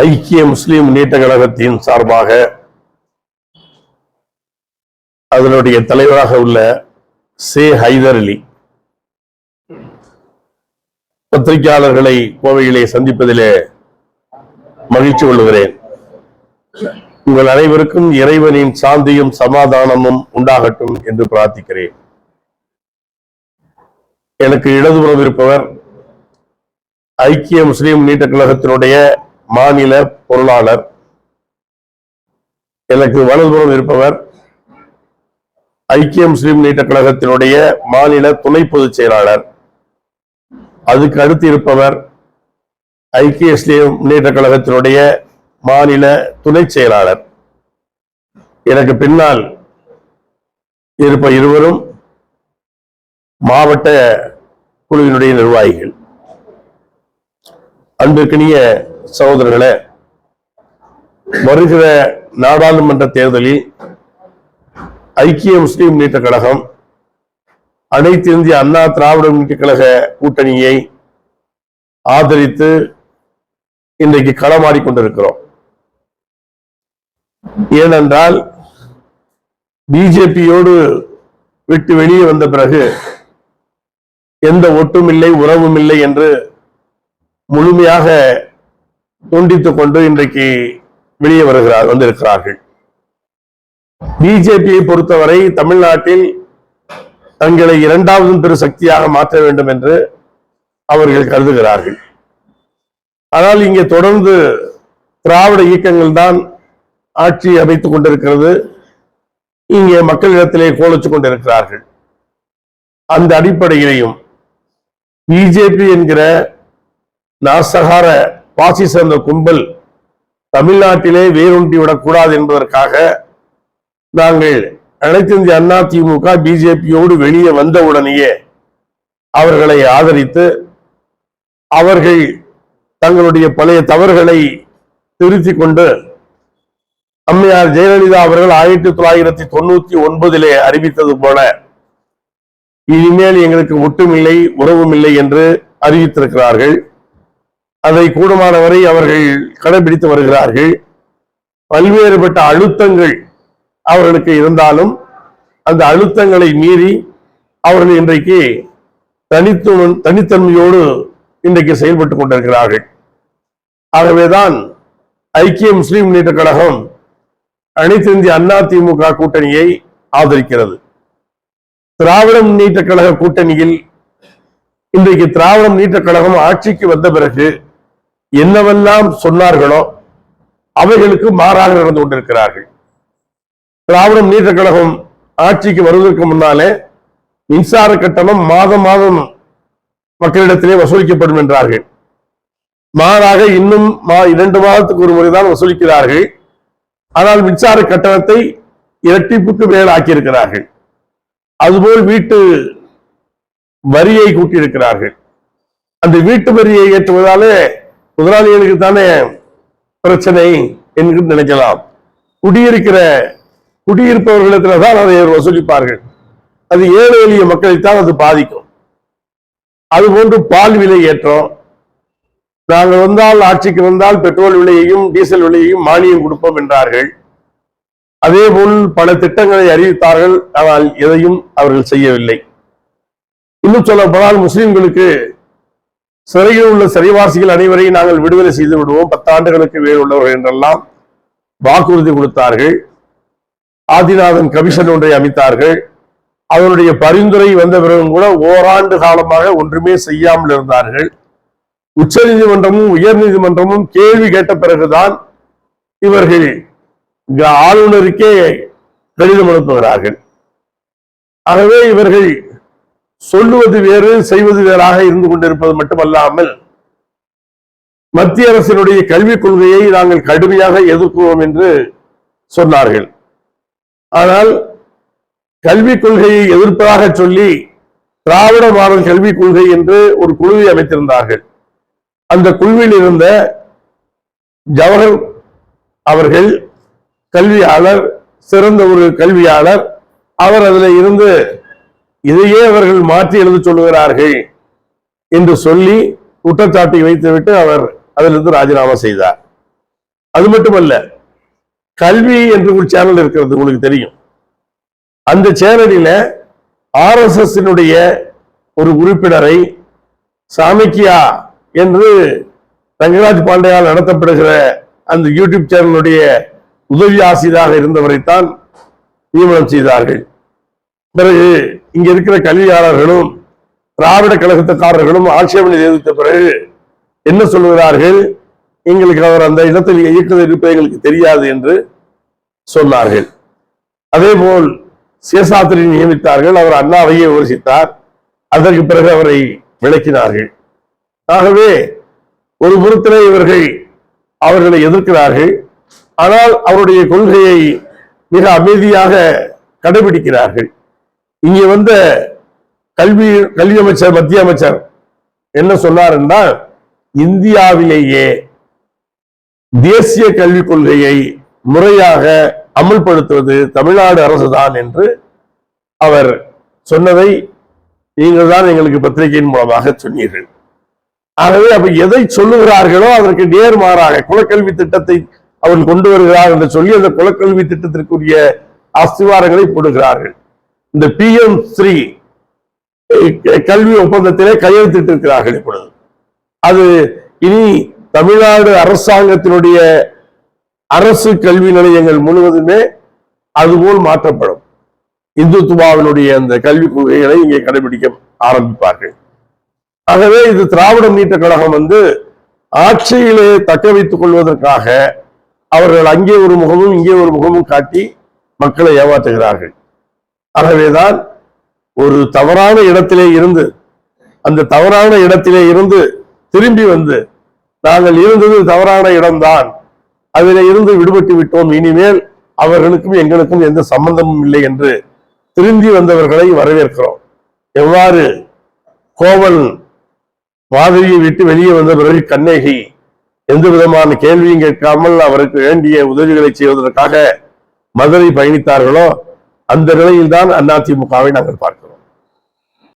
ஐக்கிய முஸ்லிம் முன்னேற்ற கழகத்தின் சார்பாக அதனுடைய தலைவராக உள்ள சே ஹைதர் அலி பத்திரிகையாளர்களை கோவையிலே சந்திப்பதிலே மகிழ்ச்சி கொள்கிறேன் உங்கள் அனைவருக்கும் இறைவனின் சாந்தியும் சமாதானமும் உண்டாகட்டும் என்று பிரார்த்திக்கிறேன். எனக்கு இடதுபுறம் இருப்பவர் ஐக்கிய முஸ்லிம் முன்னேற்ற கழகத்தினுடைய மாநில பொருளாளர். எனக்கு வலதுபுறம் இருப்பவர் ஐக்கிய முஸ்லிம் முன்னேற்ற கழகத்தினுடைய மாநில துணை பொதுச் செயலாளர். அதுக்கு அடுத்து இருப்பவர் ஐக்கிய முஸ்லிம் முன்னேற்ற கழகத்தினுடைய மாநில துணை செயலாளர். எனக்கு பின்னால் இருப்ப இருவரும் மாவட்ட குழுவினுடைய நிர்வாகிகள். அன்பிற்கினிய சகோதரர்களே வருகிற நாடாளுமன்ற தேர்தலில் ஐக்கிய முஸ்லீம் முன்னேற்ற கழகம் அனைத்து இந்திய அண்ணா திராவிட முன்னேற்ற கழக கூட்டணியை ஆதரித்து இன்றைக்கு களமாடி கொண்டிருக்கிறோம். ஏனென்றால் பிஜேபியோடு விட்டு வெளியே வந்த பிறகு எந்த ஒட்டுமில்லை உறவும் இல்லை என்று முழுமையாக துண்டித்துக் கொண்டு இன்றைக்கு வெளியே வருகிறார் வந்திருக்கிறார்கள். பிஜேபியை பொறுத்தவரை தமிழ்நாட்டில் தங்களை இரண்டாவது பெரு சக்தியாக மாற்ற வேண்டும் என்று அவர்கள் கருதுகிறார்கள். ஆனால் இங்கே தொடர்ந்து திராவிட இயக்கங்கள் தான் ஆட்சி அமைத்துக் கொண்டிருக்கிறது. இங்கே மக்களிடத்திலே கோலச்சு கொண்டிருக்கிறார்கள். அந்த அடிப்படையிலையும் பிஜேபி என்கிற நாசகார பாசிச அந்த கும்பல் தமிழ்நாட்டிலே வேரூன்றி விடக்கூடாது என்பதற்காக நாங்கள் அனைத்து இந்திய அண்ணா திமுக பிஜேபியோடு வெளியே வந்தவுடனேயே அவர்களை ஆதரித்து அவர்கள் தங்களுடைய பழைய தவறுகளை திருத்திக் கொண்டு அம்மையார் ஜெயலலிதா அவர்கள் ஆயிரத்தி தொள்ளாயிரத்தி தொண்ணூத்தி ஒன்பதிலே அறிவித்தது போல இனிமேல் எங்களுக்கு ஒட்டுமில்லை உறவும் இல்லை என்று அறிவித்திருக்கிறார்கள். அதை கூடுமானவரை அவர்கள் கடைபிடித்து வருகிறார்கள். பல்வேறுபட்ட அழுத்தங்கள் அவர்களுக்கு இருந்தாலும் அந்த அழுத்தங்களை மீறி அவர்கள் இன்றைக்கு தனித்துவ தனித்தன்மையோடு இன்றைக்கு செயல்பட்டுக் கொண்டிருக்கிறார்கள். ஆகவேதான் ஐக்கிய முஸ்லிம் முன்னேற்ற கழகம் அனைத்து இந்திய அண்ணா திமுக கூட்டணியை ஆதரிக்கிறது. திராவிட முன்னேற்ற கழக கூட்டணியில் இன்றைக்கு திராவிட முன்னேற்ற கழகம் ஆட்சிக்கு வந்த பிறகு என்னவெல்லாம் சொன்னார்களோ அவைகளுக்கு மாறாக நடந்து கொண்டிருக்கிறார்கள். திராவிட முன்னேற்ற கழகம் ஆட்சிக்கு வருவதற்கு முன்னாலே மின்சார கட்டணம் மாதம் மாதம் மக்களிடத்திலே வசூலிக்கப்படும் என்றார்கள். மாறாக இன்னும் மா- இரண்டு மாதத்துக்கு ஒரு முறைதான் வசூலிக்கிறார்கள். ஆனால் மின்சார கட்டணத்தை இரட்டிப்புக்கு மேல் ஆக்கியிருக்கிறார்கள் அதுபோல் வீட்டு வரியை கூட்டியிருக்கிறார்கள். அந்த வீட்டு வரியை ஏற்றுவதாலே முதலாளிகளுக்கு தானே பிரச்சனை என்று நினைக்கலாம். குடியிருக்கிற குடியிருப்பவர்களிடத்துல தான் அதை வசூலிப்பார்கள். அது ஏழை எளிய மக்களைத்தான் அது பாதிக்கும். அதுபோன்று பால் விலை ஏற்றம் நாங்கள் வந்தால் ஆட்சிக்கு வந்தால் பெட்ரோல் விலையையும் டீசல் விலையையும் மானியம் கொடுப்போம் என்றார்கள். அதேபோல் பல திட்டங்களை அறிவித்தார்கள். ஆனால் எதையும் அவர்கள் செய்யவில்லை. இன்னும் சொல்ல போனால் முஸ்லிம்களுக்கு சிறையில் உள்ள சிறைவாசிகள் அனைவரையும் நாங்கள் விடுதலை செய்து விடுவோம். பத்தாண்டுகளுக்கு வேறு உள்ளவர்கள் என்றெல்லாம் வாக்குறுதி கொடுத்தார்கள். ஆதிநாதன் கமிஷன் ஒன்றை அமைத்தார்கள். அவருடைய பரிந்துரை வந்த பிறகும் கூட ஓராண்டு காலமாக ஒன்றுமே செய்யாமல் இருந்தார்கள். உச்ச நீதிமன்றமும் உயர் நீதிமன்றமும் கேள்வி கேட்ட பிறகுதான் இவர்கள் ஆளுநருக்கே கடிதம் அனுப்புகிறார்கள். ஆகவே இவர்கள் சொல்லுவது வேறு செய்வது வேறாக இருந்து கொண்டிருப்பது மட்டுமல்லாமல் மத்திய அரசினுடைய கல்விக் கொள்கையை நாங்கள் கடுமையாக எதிர்க்கிறோம் என்று சொன்னார்கள். ஆனால் கல்விக் கொள்கையை எதிர்ப்பதாக சொல்லி திராவிட மாடல் கல்விக் கொள்கை என்று ஒரு குழுவை அமைத்திருந்தார்கள். அந்த குழுவில் இருந்த ஜவஹர் அவர்கள் கல்வியாளர் சிறந்த ஒரு கல்வியாளர் அவர் அதில் இருந்து இதையே அவர்கள் மாற்றி எழுத சொல்லுகிறார்கள் என்று சொல்லி குற்றச்சாட்டை வைத்துவிட்டு அவர் அதிலிருந்து ராஜினாமா செய்தார். அது மட்டுமல்ல கல்வி என்று ஒரு சேனல் இருக்கிறது உங்களுக்கு தெரியும். அந்த சேனலில் ஆர்எஸ்எஸ் ஒரு உறுப்பினரை சாமிக்கியா என்று ரங்கராஜ் பாண்டேயால் நடத்தப்படுகிற அந்த யூடியூப் சேனலுடைய உதவி ஆசிரியராக இருந்தவரைத்தான் நியமனம் செய்தார்கள். பிறகு இங்க இருக்கிற கல்வியாளர்களும் திராவிட கழகத்துக்காரர்களும் ஆட்சேபனை தெரிவித்த பிறகு என்ன சொல்லுகிறார்கள்? எங்களுக்கு அவர் அந்த இடத்தில் இயக்குதல் இருப்பது எங்களுக்கு தெரியாது என்று சொன்னார்கள். அதேபோல் சேஷாத்திரி நியமித்தார்கள் அவர் அண்ணாவையே விமர்சித்தார் அதற்கு பிறகு அவரை விளக்கினார்கள். ஆகவே ஒரு புறத்திலே இவர்கள் அவர்களை எதிர்க்கிறார்கள். ஆனால் அவருடைய கொள்கையை மிக அமைதியாக கடைபிடிக்கிறார்கள். இங்கே வந்த கல்வி கல்வி அமைச்சர் மத்திய அமைச்சர் என்ன சொன்னார் என்றால் இந்தியாவிலேயே தேசிய கல்விக் கொள்கையை முறையாக அமல்படுத்துவது தமிழ்நாடு அரசுதான் என்று அவர் சொன்னதை நீங்கள் தான் எங்களுக்கு பத்திரிகையின் மூலமாக சொன்னீர்கள். ஆகவே அப்ப எதை சொல்லுகிறார்களோ அதற்கு நேர்மாறாக குலக்கல்வி திட்டத்தை அவன் கொண்டு வருகிறார் என்று சொல்லி அந்த குலக்கல்வி திட்டத்திற்குரிய அஸ்திவாரங்களை போடுகிறார்கள். இந்த பி எம் ஸ்ரீ கல்வி ஒப்பந்தத்திலே கையெழுத்திட்டிருக்கிறார்கள் இப்பொழுது. அது இனி தமிழ்நாடு அரசாங்கத்தினுடைய அரசு கல்வி நிலையங்கள் முழுவதுமே அதுபோல் மாற்றப்படும். இந்துத்துவாவினுடைய அந்த கல்விக் கொள்கைகளை இங்கே கடைபிடிக்க ஆரம்பிப்பார்கள். ஆகவே இது திராவிட முன்னேற்ற கழகம் வந்து ஆட்சியிலே தக்க வைத்துக் கொள்வதற்காக அவர்கள் அங்கே ஒரு முகமும் இங்கே ஒரு முகமும் காட்டி மக்களை ஏமாற்றுகிறார்கள். ஆகவேதான் ஒரு தவறான இடத்திலே இருந்து அந்த தவறான இடத்திலே இருந்து திரும்பி வந்து நாங்கள் இருந்தது தவறான இடம்தான். அதில் இருந்து விடுபட்டு விட்டோம். இனிமேல் அவர்களுக்கும் எங்களுக்கும் எந்த சம்பந்தமும் இல்லை என்று திரும்பி வந்தவர்களை வரவேற்கிறோம். எவ்வாறு? கோவல் மாதிரியை விட்டு வெளியே வந்த பிறகு கண்ணகி எந்த விதமான கேள்வியும் கேட்காமல் அவருக்கு வேண்டிய உதவிகளை செய்வதற்காக மதுரை பயணித்தார்களோ அந்த நிலையில்தான் அதிமுகவை நாங்கள் பார்க்கிறோம்.